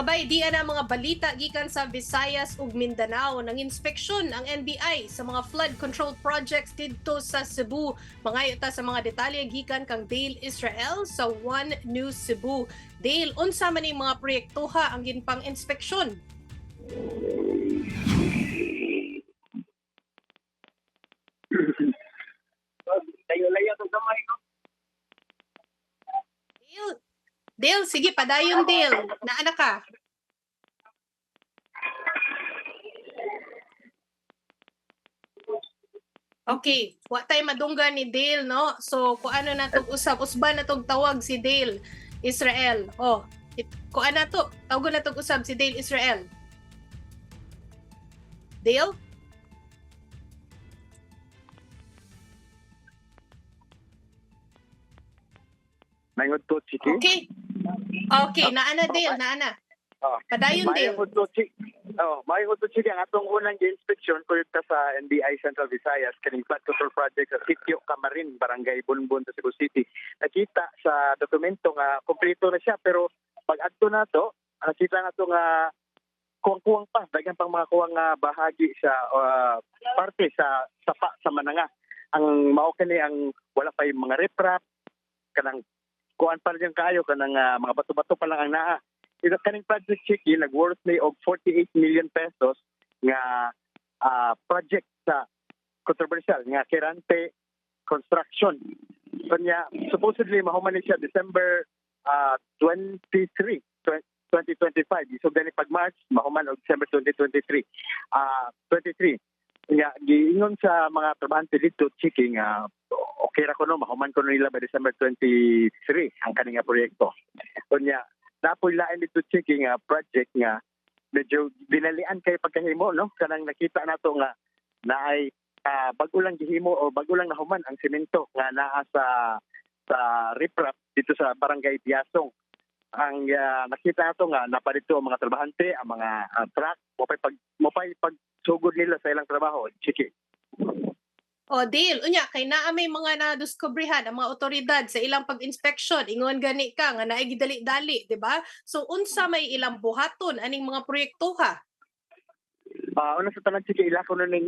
Mga bay, di na mga balita gikan sa Visayas ug Mindanao nang inspeksyon ang NBI sa mga flood control projects didto sa Cebu. Mga ta sa mga detalye gikan kang Dale Israel sa One News Cebu. Dale, unsa man ning mga proyektoha ang ginpang inspeksyon? Layo-layo sa ko. Dale, Dale, sige padayon Dale. Naana ka? Okay, wa tay madunggan ni Dale, no? So, kung ano na tog usap, usban na tog tawag si Dale Israel. Oh, it, kung ano to, tawag na tog usap si Dale Israel. Dale? Mayngod to, Chiki. Okay. Okay, naana Dale, naana. Oh. Padayon Dale. Mayngod to, Chiki. Oh, mayngod to, Chiki. Ang atong unang inspection ko ta sa NBI Central Visayas, kaning flood control project sa Sitio Camarin, Barangay Bunbun, sa Cebu City. Nakita sa dokumento nga kompleto na siya, pero pag adto na to, nakita na to nga kuwang-kuwang pa, dagan pang mga kuwang nga bahagi sa ah, parte sa sapa sa mananga. Ang mao kani ang wala pa yung mga riprap, kanang kuan pa rin kayo kanang ah, mga bato-bato pa lang ang naa. Ito kaning project Chiki nag-worth ni og 48 million pesos nga ah, project sa controversial nga Kirante Construction. Kanya supposedly mahuman ni siya December ah, 23 twen- 2025. So gani pag March mahuman og December 2023. Ah 23 nga giingon sa mga trabahante dito Chiki nga okay ra ko no mahuman ko nila by December 23 ang kaninga proyekto. Kunya napoy lain dito checking nga project nga. Medyo dinalian kay pagkahimo no? Kanang nakita nato nga naay uh, bago lang gihimo o bago lang nahuman ang semento nga naa sa sa riprap dito sa barangay Biasong. Ang ah, nakita nato nga napadito ang mga trabahante ang mga ah, truck. Mo pay pag mo pay pagsugod nila sa ilang trabaho chiki O, Dale, unya, kay naa may mga nadiskubrihan ang mga otoridad sa ilang pag-inspeksyon. Ingon gani ka, nga naay gidali-dali, di ba? So, unsa may ilang buhaton, aning mga proyektuha? Ah, una sa tanan sige ila ko na ning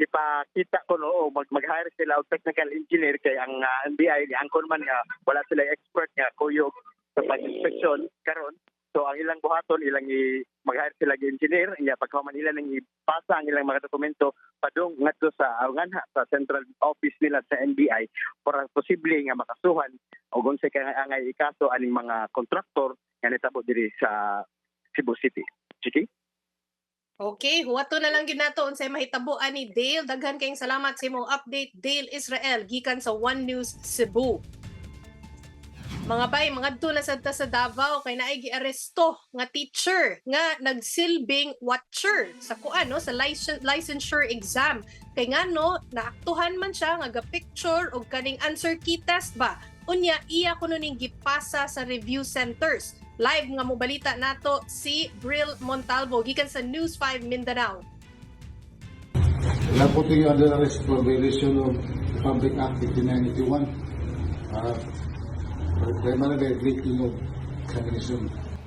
ipakita ko no mag mag-hire sila og technical engineer kay ang ah, NBI ang man nga wala sila expert nga kuyog sa pag-inspeksyon karon so ang ilang buhaton ilang i mag-hire sila og engineer nya pagkahuman nila nang ipasa ang ilang mga dokumento padung ngadto sa awanganha sa central office nila sa NBI para posible nga makasuhan og unsay kay angay ikaso aning mga kontraktor nga nitabo diri sa Cebu City. Chiki? Okay, huwato na lang ginato unsay mahitabuan ni Dale. Daghan kayong salamat sa imong update, Dale Israel, gikan sa One News Cebu. Mga bay, mga na sa sa Davao kay naay giaresto nga teacher nga nagsilbing watcher sa kuano sa licen- licensure exam. Kay nga no, naaktuhan man siya nga ga-picture og kaning answer key test ba. Unya iya kuno ning gipasa sa review centers. Live nga mo balita nato si Brill Montalvo gikan sa News 5 Mindanao. You under arrest for violation of Public Act 5981. Uh,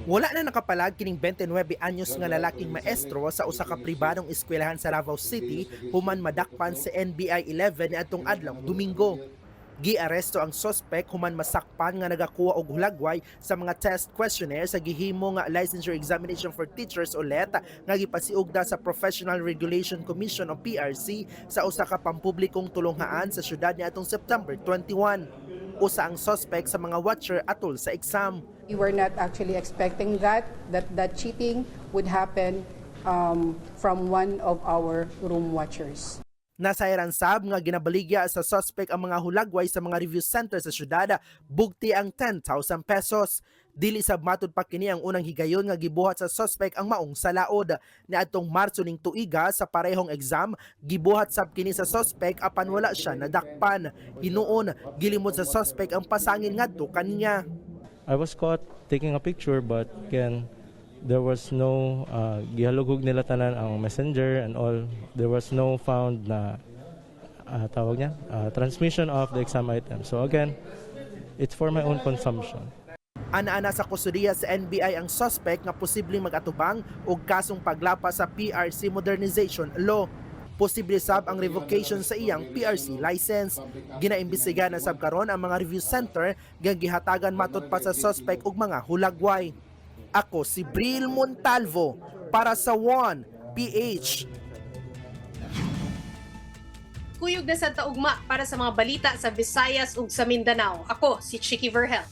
Wala na nakapalag kining 29 anyos nga lalaking maestro sa usa ka pribadong eskwelahan sa Davao City human madakpan sa NBI 11 atong adlaw Domingo. Giaresto ang suspect human masakpan nga nagakuha og hulagway sa mga test questionnaire sa gihimo nga licensure examination for teachers o LET nga gipasiugda sa Professional Regulation Commission o PRC sa usa ka pampublikong tulonghaan sa syudad niadtong September 21. Usa ang suspect sa mga watcher atol sa exam. We were not actually expecting that, that, that cheating would happen um, from one of our room watchers. Nasayran sab nga ginabaligya sa suspect ang mga hulagway sa mga review center sa syudad, bugti ang 10,000 pesos. Dili sab matud pa kini ang unang higayon nga gibuhat sa suspect ang maong salaod. Niadtong Marso ning tuiga sa parehong exam, gibuhat sab kini sa suspect apan wala siya nadakpan. Hinuon gilimod sa suspect ang pasangin ngadto kaniya. I was caught taking a picture but again there was no uh, gihalugog nila tanan ang messenger and all there was no found na uh, tawag niya uh, transmission of the exam item so again it's for my own consumption Ana-ana sa kusudiya sa NBI ang suspect nga posibleng mag-atubang og kasong paglapas sa PRC Modernization Law. Posible sab ang revocation sa iyang PRC license. Ginaimbestiga na sab karon ang mga review center nga gihatagan matud pa sa suspect og mga hulagway. Ako si Bril Montalvo para sa One PH. Kuyog na sa taugma para sa mga balita sa Visayas ug sa Mindanao. Ako si Chicky Verhel.